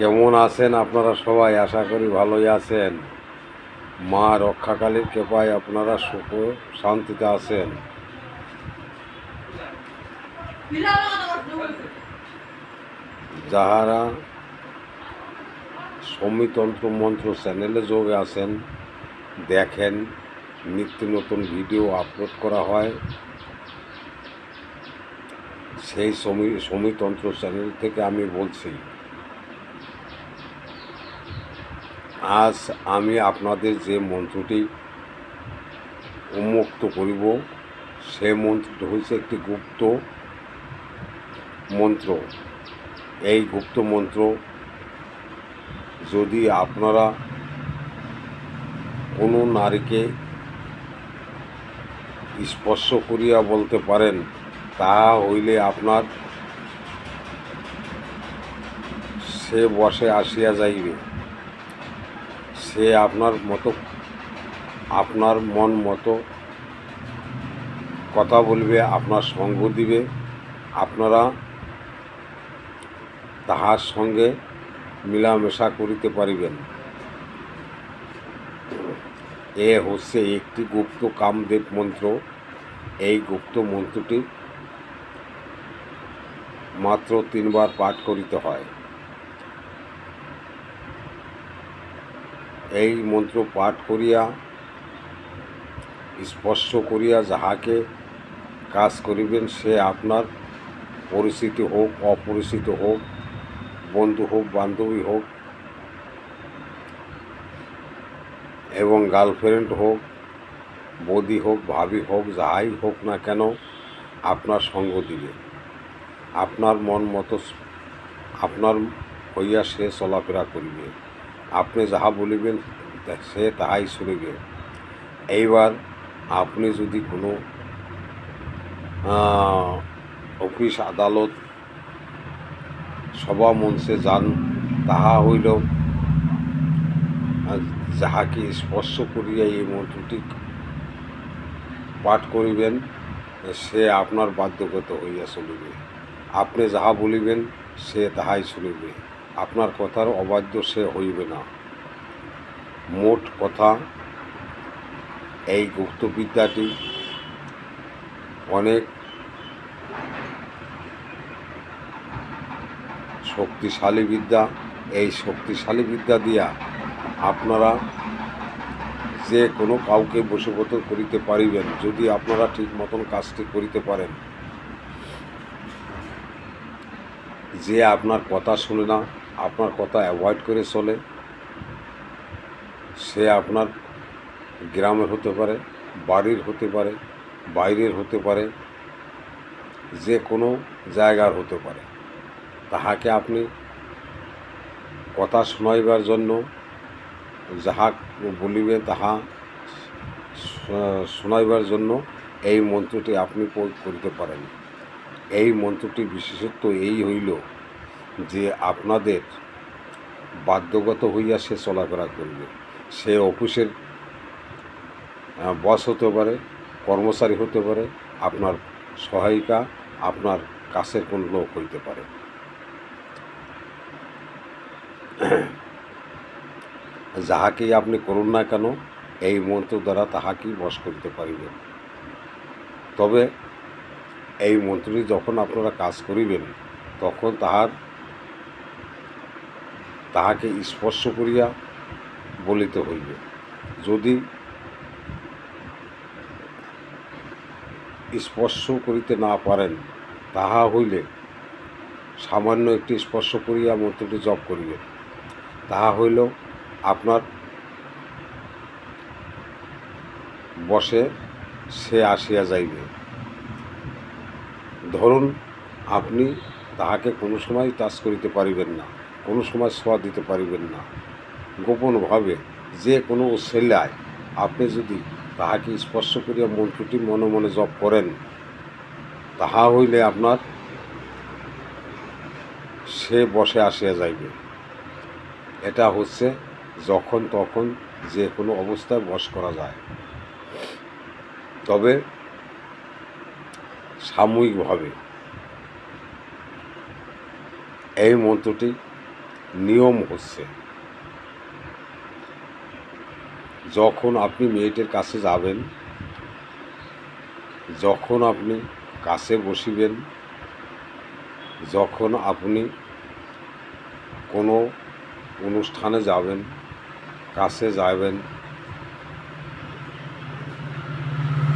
কেমন আছেন আপনারা সবাই? আশা করি ভালোই আছেন। মা রক্ষাকালীর কৃপায় আপনারা সুখ শান্তিতে আছেন। যাহারা সমিতন্ত্র মন্ত্র চ্যানেলে যোগে আছেন, দেখেন, নিত্য নতুন ভিডিও আপলোড করা হয়, সেই সমী, সমিতন্ত্র চ্যানেল থেকে আমি বলছি। আজ আমি আপনাদের যে মন্ত্রটি উন্মুক্ত করিব, সে মন্ত্রটি হচ্ছে একটি গুপ্ত মন্ত্র। এই গুপ্ত মন্ত্র যদি আপনারা কোনো নারীকে স্পর্শ করিয়া বলতে পারেন, তাহা হইলে আপনার সে বসে আসিয়া যাইবে। সে আপনার মতো, আপনার মন মতো কথা বলবে, আপনার সঙ্গ দিবে। আপনারা তাহার সঙ্গে মিলামেশা করিতে পারিবেন। এ হচ্ছে একটি গুপ্ত কামদেব মন্ত্র। এই গুপ্ত মন্ত্রটি মাত্র তিনবার পাঠ করিতে হয়। এই মন্ত্র পাঠ করিয়া, স্পর্শ করিয়া যাহাকে কাজ করিবেন, সে আপনার পরিচিত হোক, অপরিচিত হোক, বন্ধু হোক, বান্ধবী হোক, এবং গার্লফ্রেন্ড হোক, বদি হোক, ভাবি হোক, যাহাই হোক না কেন আপনার সঙ্গ দিবে। আপনার মন মতো, আপনার হইয়া সে চলাফেরা করিবে। আপনি যাহা বলিবেন, সে তাহাই শুনিবে। এইবার আপনি যদি কোনো অফিস আদালত সভা মঞ্চে যান, তাহা হইল যাহাকে স্পর্শ করিয়া এই মন্ত্রটি পাঠ করিবেন, সে আপনার বাধ্যগত হইয়া চলিবে। আপনি যাহা বলিবেন, সে তাহাই শুনিবে। আপনার কথার অবাধ্য সে হইবে না। মোট কথা, এই গুপ্তবিদ্যাটি অনেক শক্তিশালী বিদ্যা। এই শক্তিশালী বিদ্যা দিয়া আপনারা যে কোনো কাউকে বশীভূত করিতে পারিবেন, যদি আপনারা ঠিক মতন কাজটি করিতে পারেন। যে আপনার কথা শুনে না আপনার কথা অ্যাভয়েড করে চলে। সে আপনার গ্রামের হতে পারে, বাড়ির হতে পারে, বাইরের হতে পারে, যে কোনো জায়গার হতে পারে। তাহাকে আপনি কথা শোনাইবার জন্য যাহা বলিবে তাহা শোনাইবার জন্য এই মন্ত্রটি আপনি প্রয়োগ করিতে পারেন। এই মন্ত্রটি বিশেষত্ব এই হইল যে আপনাদের বাধ্যগত হইয়া সে চলাফেরা করবে। সে অফিসের বস হতে পারে, কর্মচারী হতে পারে, আপনার সহায়িকা, আপনার কাছের কোন লোক হইতে পারে। যাহাকেই আপনি করুন না কেন, এই মন্ত্র দ্বারা তাহাকেই বশ করিতে পারিবেন। তবে এই মন্ত্রটি যখন আপনারা কাজ করিবেন, তখন তাহার তাহাকে স্পর্শ করিয়া বলিতে হইবে। যদি স্পর্শ করিতে না পারেন, তাহা হইলে সামান্য একটি স্পর্শ করিয়া মন্ত্রটি জপ করিবেন। তাহা হইল আপনার বসে সে আসিয়া যাইবে। ধরুন, আপনি তাহাকে কোনো সময় টাচ করিতে পারিবেন না। কোনো সময় সোয়া দিতে পারিবেন না। গোপনভাবে যে কোনো সেলায় আপনি যদি তাহাকে স্পর্শ করিয়া মন্ত্রটি মনে মনে জপ করেন, তাহা হইলে আপনার সে বসে আসিয়া যাইবে। এটা হচ্ছে যখন তখন যে কোনো অবস্থায় বস করা যায়। তবে সাময়িকভাবে এই মন্ত্রটি নিয়ম হচ্ছে। যখন আপনি মেয়েটির কাছে যাবেন, যখন আপনি কাছে বসিবেন, যখন আপনি কোনো অনুষ্ঠানে যাবেন, কাছে যাবেন,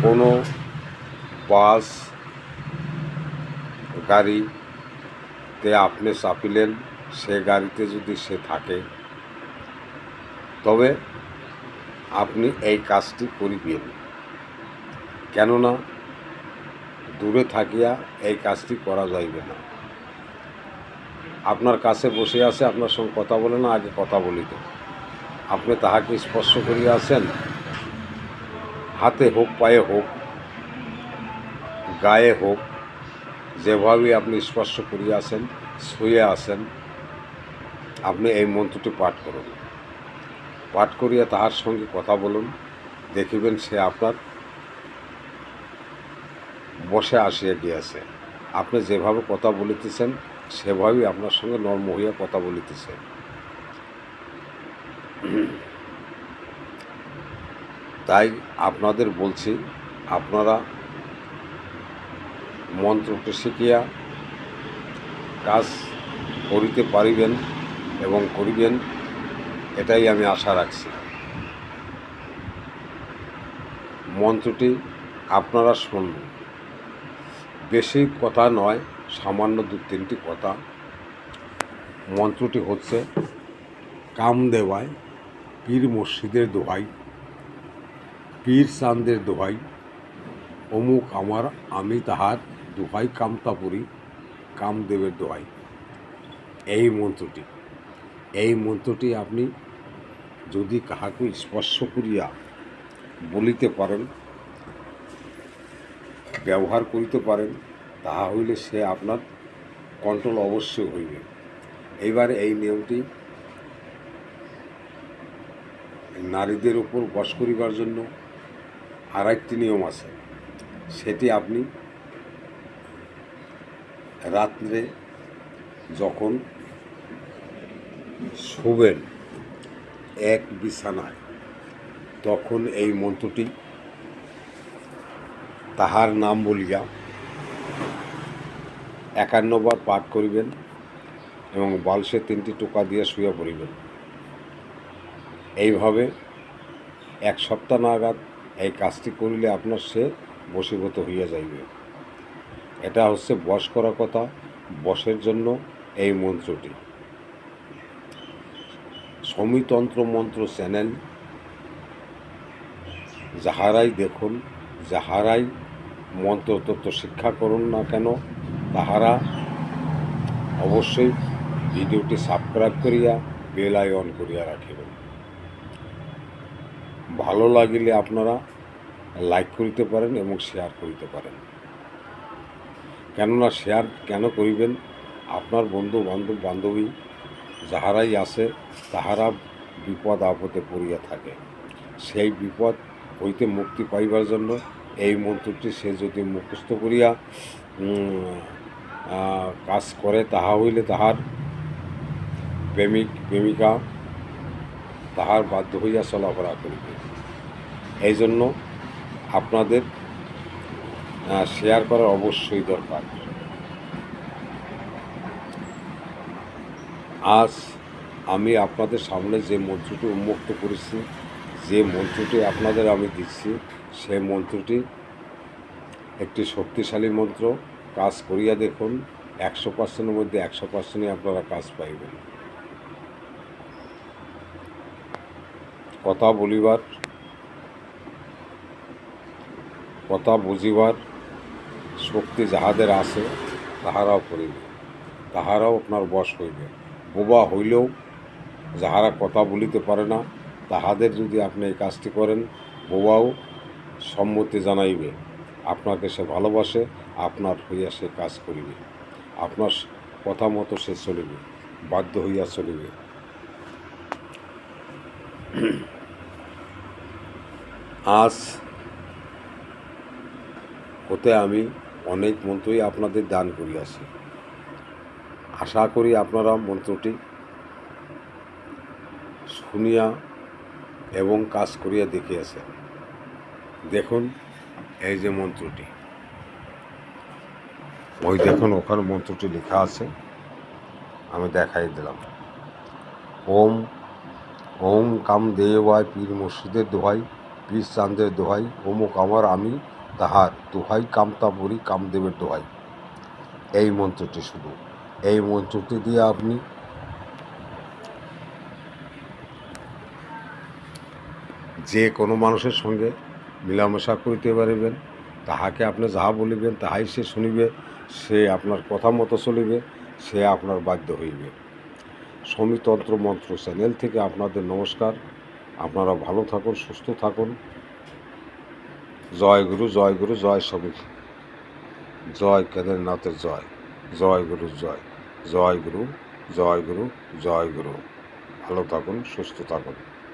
কোনো বাস, গাড়িতে আপনি চাপিলেন সে গাড়িতে যদি সে থাকে, তবে আপনি এই কাজটি করিবেন। কেননা দূরে থাকিয়া এই কাজটি করা যাইবে না। আপনার কাছে বসে আছে, আপনার সঙ্গে কথা বলে না, আগে কথা বলিত। আপনি তাহাকে স্পর্শ করিয়া আছেন, হাতে হোক, পায়ে হোক, গায়ে হোক যেভাবে আপনি স্পর্শ করিয়া আছেন, শুয়ে আছেন আপনি এই মন্ত্রটি পাঠ করুন। পাঠ করিয়া তাহার সঙ্গে কথা বলুন, দেখিবেন সে আপনার বসে আসিয়া গিয়াছে। আপনি যেভাবে কথা বলিতেছেন, সেভাবেই আপনার সঙ্গে নর্ম হইয়া কথা বলিতেছে। তাই আপনাদের বলছি, আপনারা মন্ত্রটি শিখিয়া কাজ করিতে পারিবেন এবং করিবেন, এটাই আমি আশা রাখছি। মন্ত্রটি আপনারা শুনবেন। বেশি কথা নয়, সামান্য দু তিনটি কথা। মন্ত্রটি হচ্ছে কাম দেওয়ায় পীর মসজিদের দোহাই, পীর চান্দের দোহাই, অমুক আমার, আমি তাহার, দোহাই কামতাপুরি, কামদেবের দোহাই। এই মন্ত্রটি। এই মন্ত্রটি আপনি যদি কাহাকে স্পর্শ করিয়া বলিতে পারেন, ব্যবহার করিতে পারেন, তাহা হইলে সে আপনার কন্ট্রোল অবশ্যই হইবে। এইবার এই নিয়মটি নারীদের উপর বশ করিবার জন্য আর একটি নিয়ম আছে। সেটি আপনি রাত্রে যখন শোবেন এক বিছানায়। তখন এই মন্ত্রটি তাহার নাম বলিয়া একান্নবার পাঠ করিবেন এবং বালসে তিনটি টোকা দিয়ে শুয়ে পড়িবেন। এইভাবে এক সপ্তাহ নাগাদ এই কাজটি করিলে আপনার সে বশীভূত হইয়া যাইবে। এটা হচ্ছে বশ করা কথা, বশের জন্য এই মন্ত্রটি। সমিতন্ত্র মন্ত্র চ্যানেল। যাহারাই দেখুন, যাহারাই মন্ত্রতত্ত্ব শিক্ষা করুন না কেন, তাহারা অবশ্যই ভিডিওটি সাবস্ক্রাইব করিয়া বেল আই অন করিয়া রাখিবেন। ভালো লাগিলে আপনারা লাইক করিতে পারেন এবং শেয়ার করিতে পারেন। কেননা শেয়ার কেন করিবেন? আপনার বন্ধু বান্ধব বান্ধবী যাহারাই আছে, তাহারা বিপদ আপদে পড়িয়া থাকে। সেই বিপদ হইতে মুক্তি পাইবার জন্য এই মন্ত্রটি সে যদি মুখস্থ করিয়া কাজ করে, তাহা হইলে তাহার প্রেমিক, প্রেমিকা তাহার বাধ্য হইয়া চলাফেরা করিবে। এই জন্য আপনাদের শেয়ার করা অবশ্যই দরকার। আজ আমি আপনাদের সামনে যে মন্ত্রটি উন্মুক্ত করেছি, যে মন্ত্রটি আপনাদের আমি দিচ্ছি, সেই মন্ত্রটি একটি শক্তিশালী মন্ত্র। কাজ করিয়া দেখুন, একশো পার্সেন্টের মধ্যে একশো পার্সেন্টই আপনারা কাজ পাইবেন। কথা বলিবার, কথা বুঝিবার শক্তি যাহাদের আছে, তাহারাও করিবে, তাহারাও আপনার বশ হইবে। বোবা হইলেও যাহারা কথা বলিতে পারে না, তাহাদের যদি আপনি এই কাজটি করেন বোবাও সম্মতি জানাইবে, আপনাকে সে ভালোবাসে, আপনার হইয়া সে কাজ করিবে, আপনার কথা মতো সে চলিবে, বাধ্য হইয়া চলিবে। আজ হতে আমি অনেক মন্ত্রই আপনাদের দান করিয়াছি। আশা করি আপনারা মন্ত্রটি শুনিয়া এবং কাজ করিয়া দেখিয়াছেন। দেখুন, এই যে মন্ত্রটি। ওই দেখুন, ওখানে মন্ত্রটি লেখা আছে। আমি দেখাই দিলাম। ওম ওম কাম দেওয়ায় পীর মুর্শিদের দোহাই, পীর চাঁদের দোহাই অমুক আমার আমি তাহার দোহাই, কামতা বলি কামদেবের দোহাই। এই মন্ত্রটি শুধু। এই মঞ্চটি দিয়ে আপনি যে কোনো মানুষের সঙ্গে মিলামেশা করিতে পারিবেন, তাহাকে আপনি যাহা বলিবেন তাহাই সে শুনিবে, সে আপনার কথা মতো চলিবে, সে আপনার বাধ্য হইবে। সমিতন্ত্র মন্ত্র চ্যানেল থেকে আপনাদের নমস্কার। আপনারা ভালো থাকুন, সুস্থ থাকুন। জয় গুরু জয় গুরু, জয় স্বামী জয় কেদারনাথের জয়। জয় গুরু, জয়। জয় গুরু জয় গুরু জয় গুরু। ভালো থাকুন সুস্থ থাকুন।